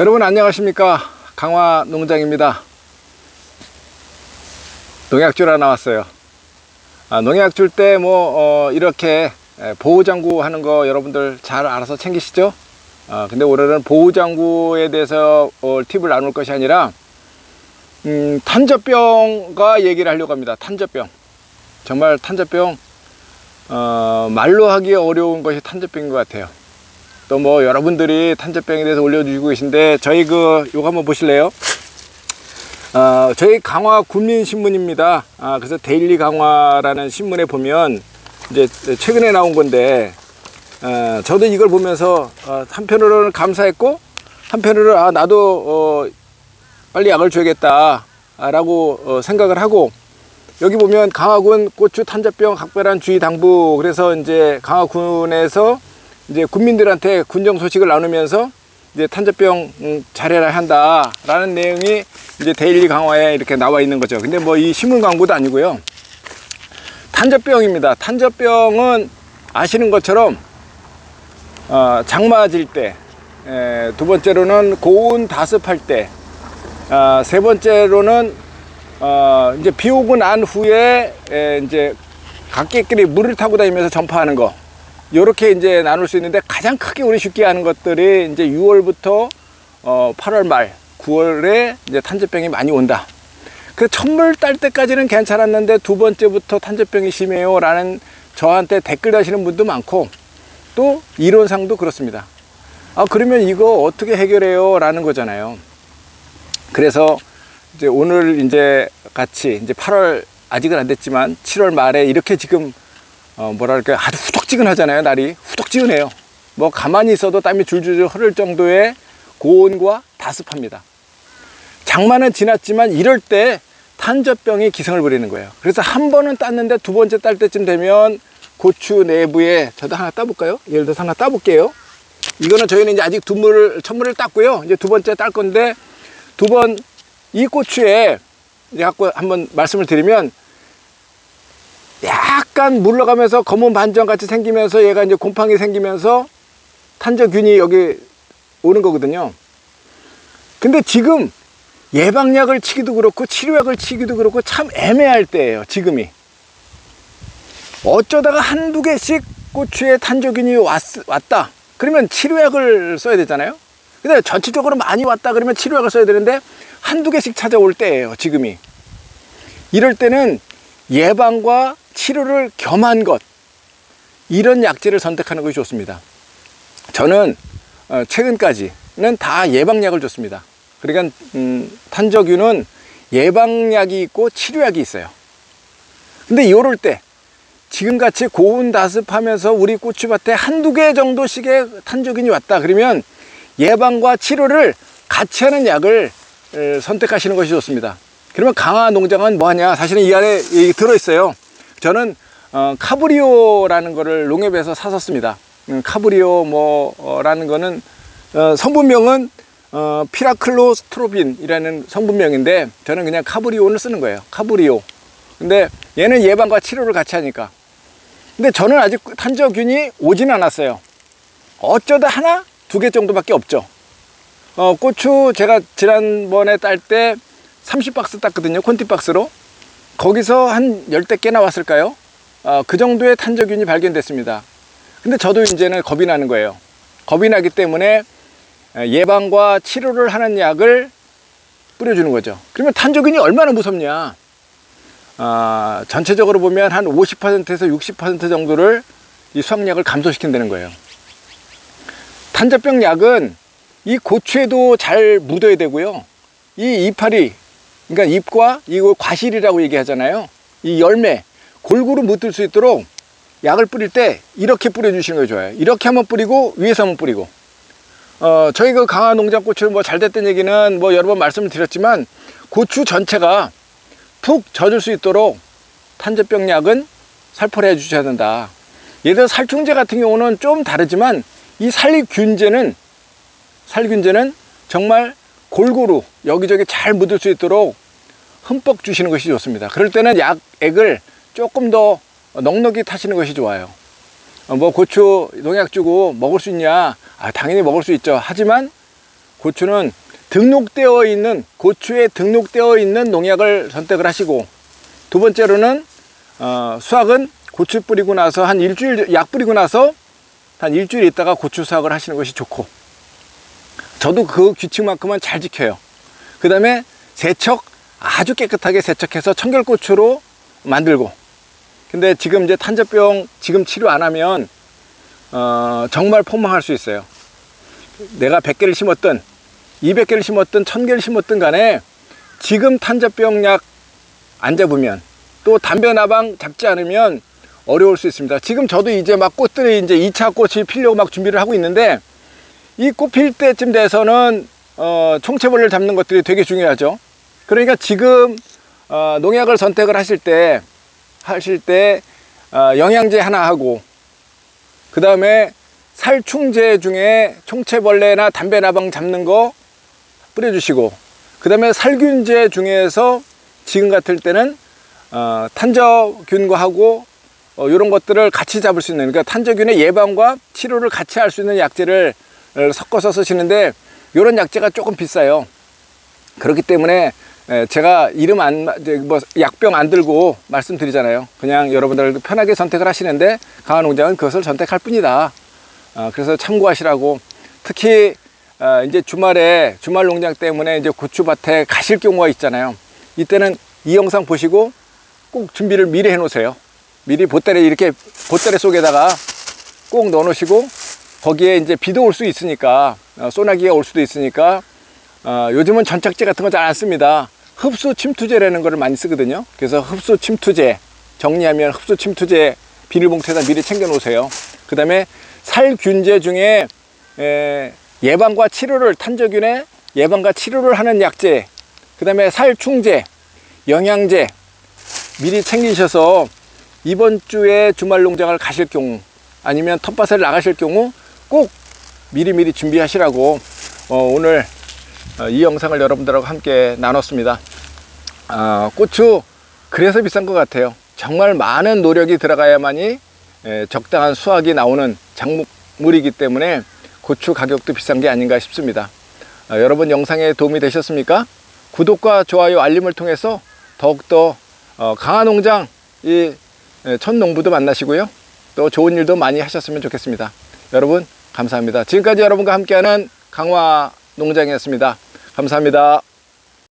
여러분 안녕하십니까? 강화 농장입니다. 농약 주러 나왔어요. 아, 농약 줄 때뭐 이렇게 에, 보호장구 하는 거 여러분들 잘 알아서 챙기시죠? 아, 근데 오늘은 보호장구에 대해서 어, 팁을 나눌 것이 아니라 음, 탄저병과 얘기를 하려고 합니다. 탄저병. 정말 탄저병 어, 말로 하기 어려운 것이 탄저병인 것 같아요 또 뭐 여러분들이 탄저병에 대해서 올려주시고 계신데 저희 그 요거 한번 보실래요? 어, 저희 강화 국민신문입니다. 아, 그래서 데일리 강화라는 신문에 보면 이제 최근에 나온 건데 어, 저도 이걸 보면서 어, 한편으로는 감사했고 한편으로는 아 나도 어, 빨리 약을 줘야겠다 라고 어, 생각을 하고 여기 보면 강화군 고추 탄저병 각별한 주의 당부 그래서 이제 강화군에서 이제 군민들한테 군정 소식을 나누면서 이제 탄저병 음, 잘해라 한다라는 내용이 이제 데일리 강화에 이렇게 나와 있는 거죠. 근데 뭐 이 신문 광고도 아니고요. 탄저병입니다. 탄저병은 아시는 것처럼 어, 장마질 때, 에, 두 번째로는 고온 다습할 때, 아, 세 번째로는 어, 이제 비 오고 난 후에 에, 이제 각기끼리 물을 타고 다니면서 전파하는 거. 요렇게 이제 나눌 수 있는데 가장 크게 우리 쉽게 하는 것들이 이제 6월부터 어 8월 말 9월에 이제 탄저병이 많이 온다. 그 첫물 딸 때까지는 괜찮았는데 두 번째부터 탄저병이 심해요 라는 저한테 댓글 다시는 분도 많고 또 이론상도 그렇습니다. 아 그러면 이거 어떻게 해결해요 라는 거잖아요. 그래서 이제 오늘 이제 같이 이제 8월 아직은 안 됐지만 7월 말에 이렇게 지금 어 뭐랄까 아주 후덕지근하잖아요 날이. 후덕지근해요. 뭐 가만히 있어도 땀이 줄줄줄 흐를 정도의 고온과 다습합니다. 장마는 지났지만 이럴 때 탄저병이 기승을 부리는 거예요. 그래서 한 번은 땄는데 두 번째 딸 때쯤 되면 고추 내부에 저도 하나 따볼까요? 예를 들어서 하나 따볼게요. 이거는 저희는 이제 아직 두 물을 첫 물을 땄고요. 이제 두 번째 딸 건데 두 번 이 고추에 갖고 한번 말씀을 드리면 약간 물러가면서 검은 반점 같이 생기면서 얘가 이제 곰팡이 생기면서 탄저균이 여기 오는 거거든요. 근데 지금 예방약을 치기도 그렇고 치료약을 치기도 그렇고 참 애매할 때예요. 지금이. 어쩌다가 한두 개씩 고추에 탄저균이 왔, 왔다. 그러면 치료약을 써야 되잖아요. 근데 전체적으로 많이 왔다 그러면 치료약을 써야 되는데 한두 개씩 찾아올 때예요. 지금이. 이럴 때는 예방과 치료를 겸한 것 이런 약재를 선택하는 것이 좋습니다. 저는 어, 최근까지는 다 예방약을 줬습니다. 그러니까 음, 탄저균은 예방약이 있고 치료약이 있어요. 근데 이럴 때 지금같이 고온 다습하면서 우리 고추밭에 한두 개 정도씩의 탄저균이 왔다 그러면 예방과 치료를 같이 하는 약을 선택하시는 것이 좋습니다. 그러면 강화 농장은 뭐하냐? 사실은 이 안에 들어있어요. 저는 어, 카브리오라는 거를 농협에서 샀었습니다. 음, 카브리오 뭐라는 거는 어, 성분명은 어, 피라클로스트로빈이라는 성분명인데 저는 그냥 카브리오를 쓰는 거예요. 카브리오. 근데 얘는 예방과 치료를 같이 하니까. 근데 저는 아직 탄저균이 오진 않았어요. 어쩌다 하나 두 개 정도밖에 없죠. 어, 고추 제가 지난번에 딸 때 30박스 땄거든요. 콘티박스로. 거기서 한 열대 개 나왔을까요? 어, 그 정도의 탄저균이 발견됐습니다. 근데 저도 이제는 겁이 나는 거예요. 겁이 나기 때문에 예방과 치료를 하는 약을 뿌려주는 거죠. 그러면 탄저균이 얼마나 무섭냐? 어, 전체적으로 보면 한 50%에서 60% 정도를 이 수확량을 감소시킨다는 거예요. 탄저병 약은 이 고추에도 잘 묻어야 되고요. 이 이파리, 그러니까 잎과 이거 과실이라고 얘기하잖아요. 이 열매 골고루 묻을 수 있도록 약을 뿌릴 때 이렇게 뿌려주시는 게 좋아요. 이렇게 한번 뿌리고 위에서 한번 뿌리고. 어, 저희 그 강화 농장 고추를 뭐잘 됐던 얘기는 뭐 여러 번 말씀을 드렸지만 고추 전체가 푹 젖을 수 있도록 탄저병 약은 살포를 해 주셔야 된다. 예를 들어 살충제 같은 경우는 좀 다르지만 이 살균제는 살균제는 정말 골고루 여기저기 잘 묻을 수 있도록 흠뻑 주시는 것이 좋습니다. 그럴 때는 약액을 조금 더 넉넉히 타시는 것이 좋아요. 어, 뭐 고추 농약 주고 먹을 수 있냐? 아, 당연히 먹을 수 있죠. 하지만 고추는 등록되어 있는 고추에 등록되어 있는 농약을 선택을 하시고 두 번째로는 어, 수확은 고추 뿌리고 나서 한 일주일 약 뿌리고 나서 한 일주일 있다가 고추 수확을 하시는 것이 좋고 저도 그 규칙만큼은 잘 지켜요. 그 다음에 세척 아주 깨끗하게 세척해서 청결고추로 만들고 근데 지금 이제 탄저병 지금 치료 안 하면 어, 정말 폭망할 수 있어요. 내가 100개를 심었든 200개를 심었든 1000개를 심었든 간에 지금 탄저병 약 안 잡으면 또 담배 나방 잡지 않으면 어려울 수 있습니다. 지금 저도 이제 막 꽃들이 이제 2차 꽃이 피려고 막 준비를 하고 있는데 이 꽃 필 때쯤 돼서는 어, 총체벌레를 잡는 것들이 되게 중요하죠. 그러니까 지금 어, 농약을 선택을 하실 때 하실 때 어, 영양제 하나 하고 그 다음에 살충제 중에 총체벌레나 담배 나방 잡는 거 뿌려주시고 그 다음에 살균제 중에서 지금 같을 때는 어, 탄저균과 하고 어, 이런 것들을 같이 잡을 수 있는 그러니까 탄저균의 예방과 치료를 같이 할 수 있는 약제를 어, 섞어서 쓰시는데 이런 약제가 조금 비싸요. 그렇기 때문에 에, 제가 이름 안, 뭐 약병 안 들고 말씀드리잖아요. 그냥 여러분들 편하게 선택을 하시는데 강화농장은 그것을 선택할 뿐이다. 어, 그래서 참고하시라고 특히 어, 이제 주말에 주말 농장 때문에 이제 고추밭에 가실 경우가 있잖아요. 이때는 이 영상 보시고 꼭 준비를 미리 해 놓으세요. 미리 보따리 이렇게 보따리 속에다가 꼭 넣어 놓으시고 거기에 이제 비도 올 수 있으니까 어, 소나기가 올 수도 있으니까 어, 요즘은 전착제 같은 거 잘 안 씁니다. 흡수 침투제라는 거를 많이 쓰거든요. 그래서 흡수 침투제 정리하면 흡수 침투제 비닐봉투에다 미리 챙겨 놓으세요. 그 다음에 살균제 중에 에, 예방과 치료를 탄저균의 예방과 치료를 하는 약제, 그 다음에 살충제, 영양제 미리 챙기셔서 이번 주에 주말 농장을 가실 경우 아니면 텃밭을 나가실 경우 꼭 미리미리 준비하시라고 어, 오늘 어, 이 영상을 여러분들하고 함께 나눴습니다. 아, 고추 그래서 비싼 것 같아요. 정말 많은 노력이 들어가야만이 에, 적당한 수확이 나오는 작물이기 때문에 고추 가격도 비싼 게 아닌가 싶습니다. 아, 여러분 영상에 도움이 되셨습니까? 구독과 좋아요, 알림을 통해서 더욱더 어, 강한 농장 이 에, 첫 농부도 만나시고요. 또 좋은 일도 많이 하셨으면 좋겠습니다. 여러분 감사합니다. 지금까지 여러분과 함께하는 강화 농장이었습니다. 감사합니다.